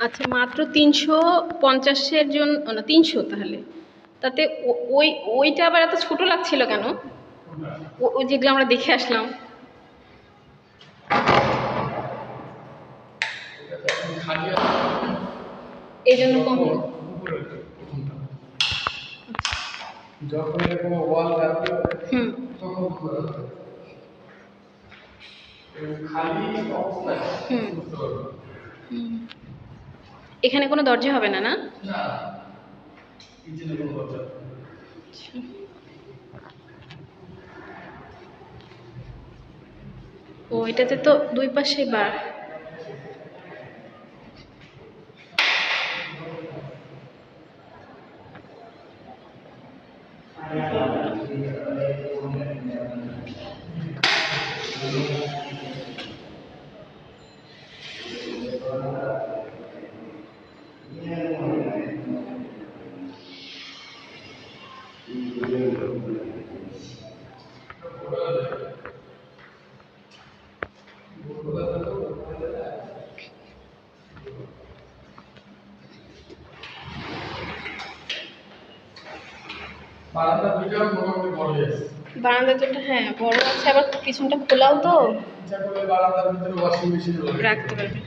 আচ্ছা মাত্র তিনশো পঞ্চাশের জন না তিনশো তাহলে। তাতে ওই ওইটা আবার এত ছোট লাগছিল কেন? ওই যেগুলো আমরা দেখে আসলাম। এই জন্য কম হলো। যখন এরকম ওয়াল রাখতে হুম। তখন খালি অবস্থায় হুম। এখানে কোনো দরজা হবে না না। ও এটাতে তো দুই পাশে বার বারান্দার ভিতরে বারান্দা একটা হ্যাঁ বড় আছে আবার পিছনটা খোলাও তো। বারান্দার ভিতরে ওয়াশিং মেশিন রাখতে পারবে।